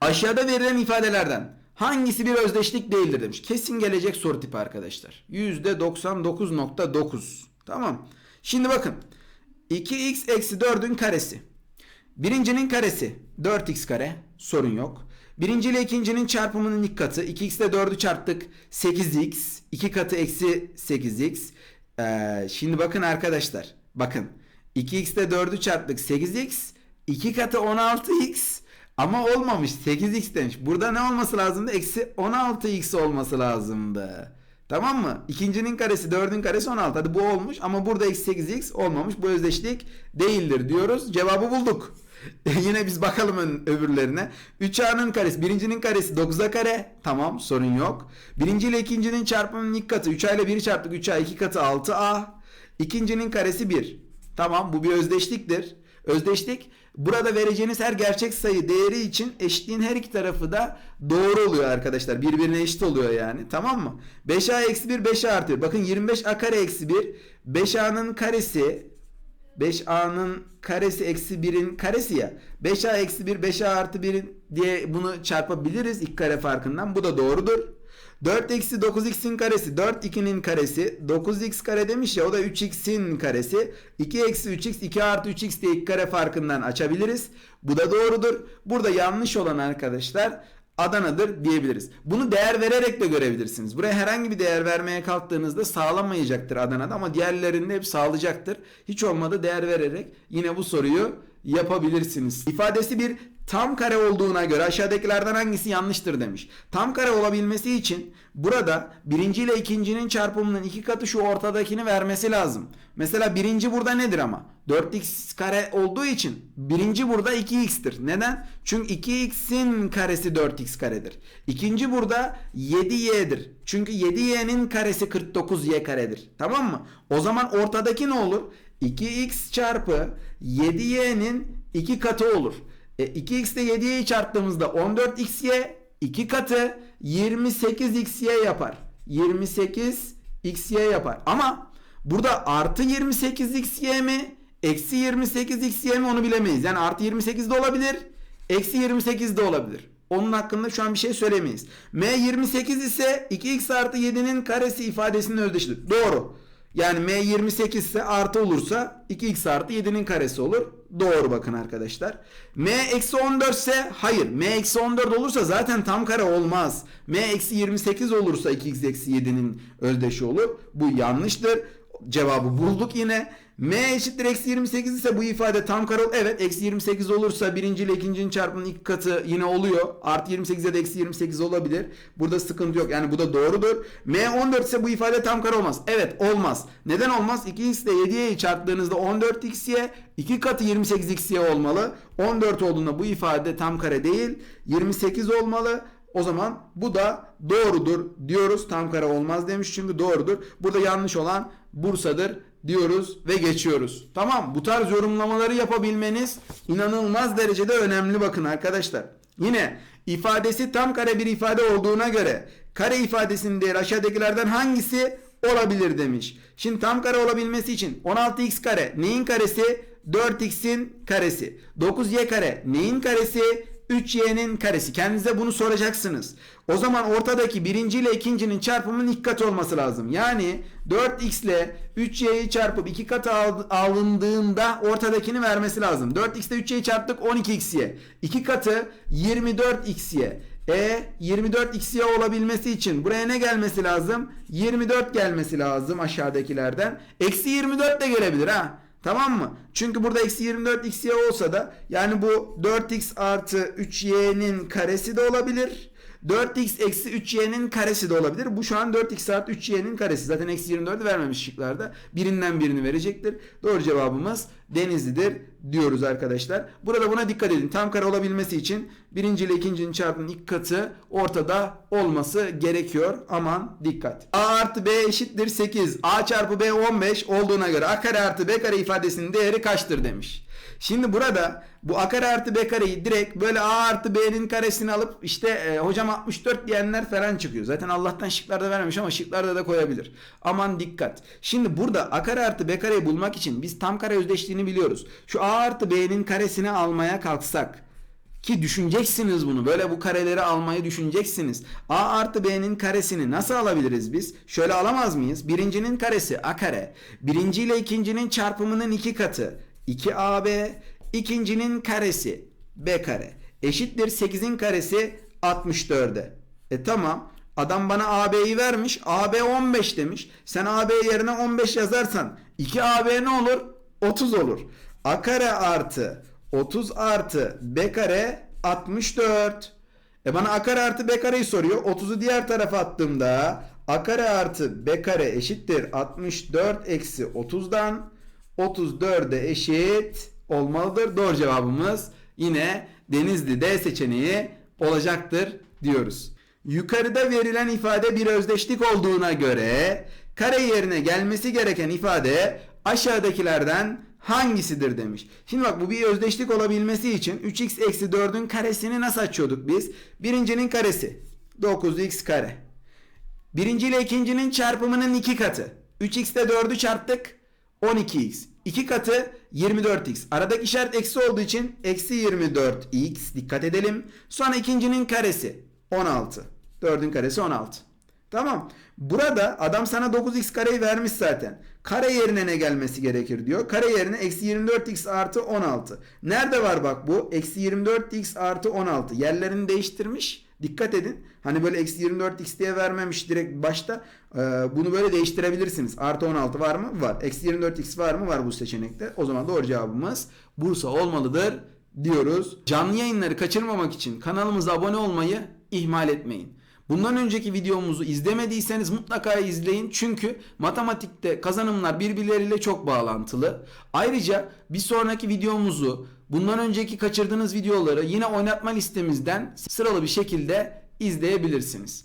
Aşağıda verilen ifadelerden hangisi bir özdeşlik değildir demiş. Kesin gelecek soru tipi arkadaşlar. %99.9. Tamam. Şimdi bakın. 2x eksi 4'ün karesi. Birincinin karesi 4x kare sorun yok. Birinci ile ikincinin çarpımının ilk katı 2x ile 4'ü çarptık 8x 2 katı eksi 8x. Ee, şimdi bakın arkadaşlar bakın 2x ile 4'ü çarptık 8x 2 katı 16x ama olmamış 8x demiş. Burada ne olması lazımdı? Eksi 16x olması lazımdı. Tamam mı? İkincinin karesi 4'ün karesi 16. Hadi bu olmuş ama burada eksi 8x olmamış. Bu özdeşlik değildir diyoruz. Cevabı bulduk. Yine biz bakalım öbürlerine. 3a'nın karesi, birincinin karesi 9'a kare. Tamam sorun yok. Birinci ile ikincinin çarpımının ilk katı. 3a ile 1'i çarptık. 3a 2 katı 6a. İkincinin karesi 1. Tamam bu bir özdeşliktir. Özdeşlik burada vereceğiniz her gerçek sayı değeri için eşitliğin her iki tarafı da doğru oluyor arkadaşlar. Birbirine eşit oluyor yani. Tamam mı? 5a eksi 1 5a artı 1. Bakın 25a kare eksi 1. 5a'nın karesi 5a'nın karesi eksi 1'in karesi ya. 5a eksi 1 5a artı 1 diye bunu çarpabiliriz ilk kare farkından. Bu da doğrudur. 4 eksi 9x'in karesi 4 2'nin karesi 9x kare demiş ya o da 3x'in karesi 2 eksi 3x 2 artı 3x diye ilk kare farkından açabiliriz. Bu da doğrudur. Burada yanlış olan arkadaşlar Adana'dır diyebiliriz. Bunu değer vererek de görebilirsiniz. Buraya herhangi bir değer vermeye kalktığınızda sağlamayacaktır Adana'da ama diğerlerinde hep sağlayacaktır. Hiç olmadı değer vererek yine bu soruyu yapabilirsiniz. İfadesi bir tam kare olduğuna göre aşağıdakilerden hangisi yanlıştır demiş. Tam kare olabilmesi için burada birinci ile ikincinin çarpımının iki katı şu ortadakini vermesi lazım. Mesela birinci burada nedir ama? 4x kare olduğu için birinci burada 2x'tir. Neden? Çünkü 2x'in karesi 4x karedir. İkinci burada 7y'dir. Çünkü 7y'nin karesi 49y karedir. Tamam mı? O zaman ortadaki ne olur? 2x çarpı 7y'nin 2 katı olur. E, 2x ile 7y'yi çarptığımızda 14xy 2 katı 28xy yapar. 28xy yapar. Ama burada artı 28xy mi eksi 28xy mi onu bilemeyiz. Yani artı 28 de olabilir eksi 28 de olabilir. Onun hakkında şu an bir şey söylemeyiz. M 28 ise 2x artı 7'nin karesi ifadesinin özdeşidir. Doğru. Yani M 28 ise artı olursa 2x artı 7'nin karesi olur. Doğru bakın arkadaşlar. M eksi 14 ise hayır. M eksi 14 olursa zaten tam kare olmaz. M eksi 28 olursa 2x eksi 7'nin özdeşi olur. Bu yanlıştır. Cevabı bulduk yine. M eşittir eksi 28 ise bu ifade tam kare ol. Evet eksi 28 olursa birinci ile ikincinin çarpımının ilk katı yine oluyor. Artı 28'e de eksi 28 olabilir. Burada sıkıntı yok. Yani bu da doğrudur. M 14 ise bu ifade tam kare olmaz. Evet olmaz. Neden olmaz? 2x ile 7y'yi çarptığınızda 14x'ye 2 katı 28x'ye olmalı. 14 olduğunda bu ifade tam kare değil. 28 olmalı. O zaman bu da doğrudur diyoruz. Tam kare olmaz demiş çünkü doğrudur. Burada yanlış olan Bursa'dır diyoruz ve geçiyoruz. Tamam bu tarz yorumlamaları yapabilmeniz inanılmaz derecede önemli bakın arkadaşlar. Yine ifadesi tam kare bir ifade olduğuna göre kare ifadesinin değeri aşağıdakilerden hangisi olabilir demiş. Şimdi tam kare olabilmesi için 16x kare neyin karesi? 4x'in karesi. 9y kare neyin karesi? 3y'nin karesi. Kendinize bunu soracaksınız. O zaman ortadaki birinci ile ikincinin çarpımının iki katı olması lazım. Yani 4x ile 3y'yi çarpıp iki katı al- alındığında ortadakini vermesi lazım. 4x ile 3y'yi çarptık 12xy. İki katı 24xy. E 24xy olabilmesi için buraya ne gelmesi lazım? 24 gelmesi lazım aşağıdakilerden. Eksi 24 de gelebilir ha. Tamam mı? Çünkü burada eksi 24 xy olsa da yani bu 4x artı 3y'nin karesi de olabilir. 4x eksi 3y'nin karesi de olabilir. Bu şu an 4x artı 3y'nin karesi. Zaten eksi 24'ü vermemiş şıklarda. Birinden birini verecektir. Doğru cevabımız Denizli'dir diyoruz arkadaşlar. Burada buna dikkat edin. Tam kare olabilmesi için birinci ile ikincinin çarpımının ilk katı ortada olması gerekiyor. Aman dikkat. A artı B eşittir 8. A çarpı B 15 olduğuna göre A kare artı B kare ifadesinin değeri kaçtır demiş. Şimdi burada bu a kare artı b kareyi direkt böyle a artı b'nin karesini alıp işte e, hocam 64 diyenler falan çıkıyor. Zaten Allah'tan şıklarda vermemiş ama şıklarda da koyabilir. Aman dikkat. Şimdi burada a kare artı b kareyi bulmak için biz tam kare özdeşliğini biliyoruz. Şu a artı b'nin karesini almaya kalksak Ki düşüneceksiniz bunu. Böyle bu kareleri almayı düşüneceksiniz. A artı B'nin karesini nasıl alabiliriz biz? Şöyle alamaz mıyız? Birincinin karesi A kare. Birinci ile ikincinin çarpımının iki katı. 2AB. İkincinin karesi B kare. Eşittir 8'in karesi 64'e. E tamam. Adam bana AB'yi vermiş. AB 15 demiş. Sen AB yerine 15 yazarsan 2AB ne olur? 30 olur. A kare artı 30 artı B kare 64. E bana A kare artı B kareyi soruyor. 30'u diğer tarafa attığımda A kare artı B kare eşittir 64 eksi 30'dan 34'e eşit olmalıdır. Doğru cevabımız yine Denizli D seçeneği olacaktır diyoruz. Yukarıda verilen ifade bir özdeşlik olduğuna göre kare yerine gelmesi gereken ifade aşağıdakilerden hangisidir demiş. Şimdi bak bu bir özdeşlik olabilmesi için 3x eksi 4'ün karesini nasıl açıyorduk biz? Birincinin karesi 9x kare. Birinci ile ikincinin çarpımının iki katı. 3x ile 4'ü çarptık 12x. 2 katı 24x. Aradaki işaret eksi olduğu için eksi 24x. Dikkat edelim. Sonra ikincinin karesi 16. 4'ün karesi 16. Tamam. Burada adam sana 9x kareyi vermiş zaten. Kare yerine ne gelmesi gerekir diyor. Kare yerine eksi 24x artı 16. Nerede var bak bu? Eksi 24x artı 16. Yerlerini değiştirmiş. Dikkat edin. Hani böyle eksi 24x diye vermemiş direkt başta. Ee, bunu böyle değiştirebilirsiniz. Artı 16 var mı? Var. Eksi 24x var mı? Var bu seçenekte. O zaman doğru cevabımız Bursa olmalıdır diyoruz. Canlı yayınları kaçırmamak için kanalımıza abone olmayı ihmal etmeyin. Bundan önceki videomuzu izlemediyseniz mutlaka izleyin. Çünkü matematikte kazanımlar birbirleriyle çok bağlantılı. Ayrıca bir sonraki videomuzu bundan önceki kaçırdığınız videoları yine oynatma listemizden sıralı bir şekilde izleyebilirsiniz.